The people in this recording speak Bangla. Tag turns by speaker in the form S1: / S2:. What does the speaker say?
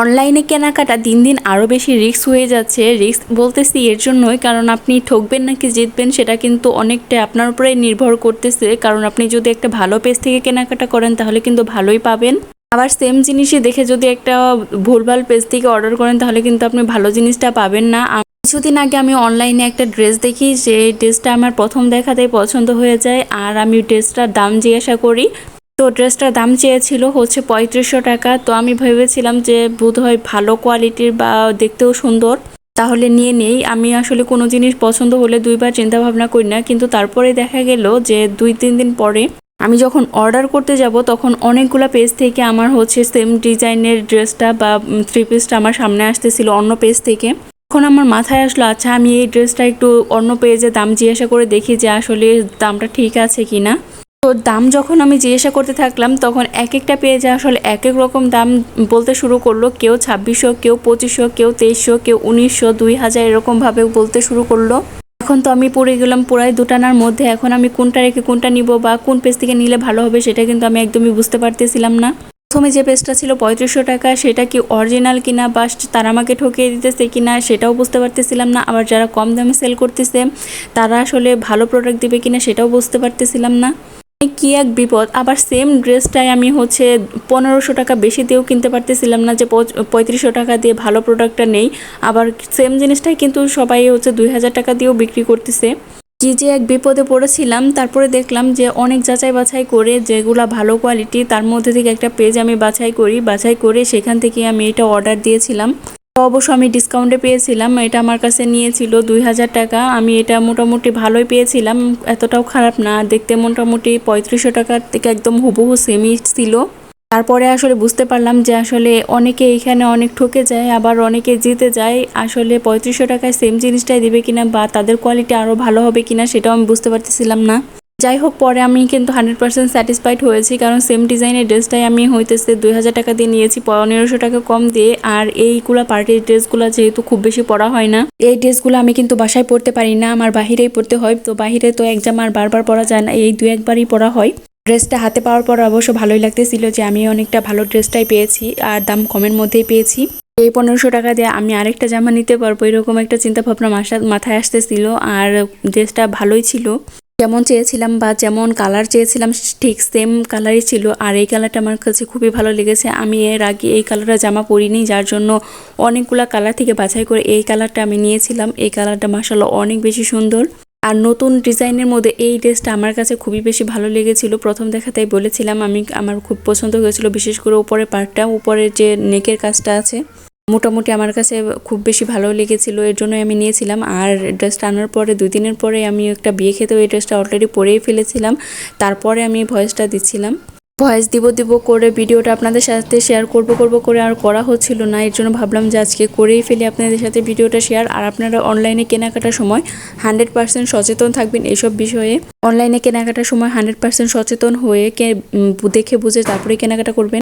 S1: অনলাইনে কেনাকাটা দিন দিন আরও বেশি রিস্ক হয়ে যাচ্ছে। রিস্ক বলতেছি এর জন্যই, কারণ আপনি ঠকবেন নাকি জিতবেন সেটা কিন্তু অনেকটা আপনার উপরেই নির্ভর করতেছে। কারণ আপনি যদি একটা ভালো পেজ থেকে কেনাকাটা করেন, তাহলে কিন্তু ভালোই পাবেন। আবার সেম জিনিসই দেখে যদি একটা ভুলভাল পেজ থেকে অর্ডার করেন, তাহলে কিন্তু আপনি ভালো জিনিসটা পাবেন না। কিছুদিন আগে আমি অনলাইনে একটা ড্রেস দেখি, যে ড্রেসটা আমার প্রথম দেখাতেই পছন্দ হয়ে যায়, আর আমি ড্রেসটার দাম জিজ্ঞাসা করি। তো ড্রেসটার দাম চেয়েছিল হচ্ছে পঁয়ত্রিশশো টাকা। তো আমি ভেবেছিলাম যে বোধহয় ভালো কোয়ালিটির বা দেখতেও সুন্দর। তাহলে নিয়ে নেই। আমি আসলে কোনো জিনিস পছন্দ হলে দুইবার চিন্তা ভাবনা করি না। কিন্তু তারপরে দেখা গেল যে দুই, তিন দিন পরে আমি যখন অর্ডার করতে যাব, তখন অনেকগুলো পেজ থেকে আমার হচ্ছে সেম ডিজাইনের ড্রেসটা বা থ্রি পিসটা আমার সামনে আসতেছিল অন্য পেজ থেকে। তখন আমার মাথায় আসলো আচ্ছা আমি এই ড্রেসটা একটু অন্য পেজে দাম জিজ্ঞাসা করে দেখি যে আসলে দামটা ঠিক আছে কিনা। তো দাম যখন আমি জিজ্ঞাসা করতে থাকলাম, তখন এক একটা পেজে আসলে এক এক রকম দাম বলতে শুরু করল। কেউ ছাব্বিশশো, কেউ পঁচিশশো, কেউ তেইশশো, কেউ উনিশশো, দুই হাজার এরকমভাবে বলতে শুরু করল। এখন তো আমি পড়ে গেলাম পুরাই দুটানার মধ্যে। এখন আমি কোনটা রেখে কোনটা নিব বা কোন পেজ থেকে নিলে ভালো হবে সেটা কিন্তু আমি একদমই বুঝতে পারতেছিলাম না। প্রথমে যে পেজটা ছিল পঁয়ত্রিশশো টাকা, সেটা কি অরিজিনাল কিনা বা তারা আমাকে ঠকিয়ে দিতেছে কিনা সেটাও বুঝতে পারতেছিলাম না। আবার যারা কম দামে সেল করতেছে, তারা আসলে ভালো প্রোডাক্ট দিবে কিনা সেটাও বুঝতে পারতেছিলাম না। কি এক বিপদ? আবার সেম ড্রেসটাই আমি হচ্ছে পনেরোশো টাকা বেশি দিয়েও কিনতে পারতেছিলাম না যে পঁয়ত্রিশশো টাকা দিয়ে ভালো প্রোডাক্টটা নেই। আবার সেম জিনিসটাই কিন্তু সবাই হচ্ছে দুই হাজার টাকা দিয়েও বিক্রি করতেছে। কি যে এক বিপদে পড়েছিলাম। তারপরে দেখলাম যে অনেক যাচাই বাছাই করে যেগুলা ভালো কোয়ালিটি তার মধ্যে থেকে একটা পেজ আমি বাছাই করি। বাছাই করে সেখান থেকে আমি এটা অর্ডার দিয়েছিলাম। অবশ্য আমি ডিসকাউন্টে পেয়েছিলাম, এটা আমার কাছে নিয়েছিল দুই হাজার টাকা। আমি এটা মোটামুটি ভালোই পেয়েছিলাম, এতটাও খারাপ না। দেখতে মোটামুটি পঁয়ত্রিশশো টাকার থেকে একদম হুবহু সেমি ছিল। তারপরে আসলে বুঝতে পারলাম যে আসলে অনেকে এখানে অনেক ঠকে যায়, আবার অনেকে জিতে যায়। আসলে পঁয়ত্রিশশো টাকায় সেম জিনিসটাই দিবে কিনা বা তাদের কোয়ালিটি আরও ভালো হবে কিনা সেটাও আমি বুঝতে পারতেছিলাম না। যাই হোক পরে আমি কিন্তু হান্ড্রেড পার্সেন্ট স্যাটিসফাইড হয়েছি, কারণ সেম ডিজাইনের ড্রেসটাই আমি হইতেছে দুই হাজার টাকা দিয়ে নিয়েছি পনেরোশো টাকা কম দিয়ে, আর এইগুলা পার্টির ড্রেসগুলো যেহেতু খুব বেশি পরা হয় না, এই ড্রেসগুলো আমি কিন্তু বাসায় পরতে পারি না, আমার বাহিরেই পরতে হয়, তো বাহিরে তো এক জামা আর বারবার পরা যায় না, এই দু একবারই পরা হয়। ড্রেসটা হাতে পাওয়ার পর অবশ্য ভালোই লাগতেছিল যে আমি অনেকটা ভালো ড্রেসটাই পেয়েছি, আর দাম কমের মধ্যেই পেয়েছি। এই পনেরোশো টাকা দিয়ে আমি আরেকটা জামা নিতে পারব, এরকম একটা চিন্তাভাবনা মাথায় আসতেছিল, আর ড্রেসটা ভালোই ছিল। যেমন চেয়েছিলাম বা যেমন কালার চেয়েছিলাম, ঠিক সেম কালারই ছিল। আর এই কালারটা আমার কাছে খুবই ভালো লেগেছে। আমি এর আগে এই কালারটা জামা পরিনি, যার জন্য অনেকগুলা কালার থেকে বাছাই করে এই কালারটা আমি নিয়েছিলাম। এই কালারটা মাসাল্লাহ অনেক বেশি সুন্দর। আর নতুন ডিজাইনের মধ্যে এই ড্রেসটা আমার কাছে খুবই বেশি ভালো লেগেছিল। প্রথম দেখাতেই বলেছিলাম, আমি আমার খুব পছন্দ হয়েছিল, বিশেষ করে উপরের পার্টটা উপরের যে নেকের কাজটা আছে। মোটামুটি আমার কাছে খুব বেশি ভালো লেগেছিলো, এর জন্যই আমি নিয়েছিলাম। আর ড্রেসটা আনার পরে দুই দিনের পরে আমি একটা বিয়ে খেতেও এই ড্রেসটা অলরেডি পরেই ফেলেছিলাম। তারপরে আমি ভয়েসটা দিচ্ছিলাম। ভয়েস দিব দিব করে ভিডিওটা আপনাদের সাথে শেয়ার করব করব করে আর করা হচ্ছিল না। এর জন্য ভাবলাম যে আজকে করেই ফেলি আপনাদের সাথে ভিডিওটা শেয়ার আর আপনারা অনলাইনে কেনাকাটার সময় হান্ড্রেড পার্সেন্ট সচেতন থাকবেন এইসব বিষয়ে। অনলাইনে কেনাকাটার সময় হান্ড্রেড পার্সেন্ট সচেতন হয়ে কে দেখে বুঝে তারপরে কেনাকাটা করবেন।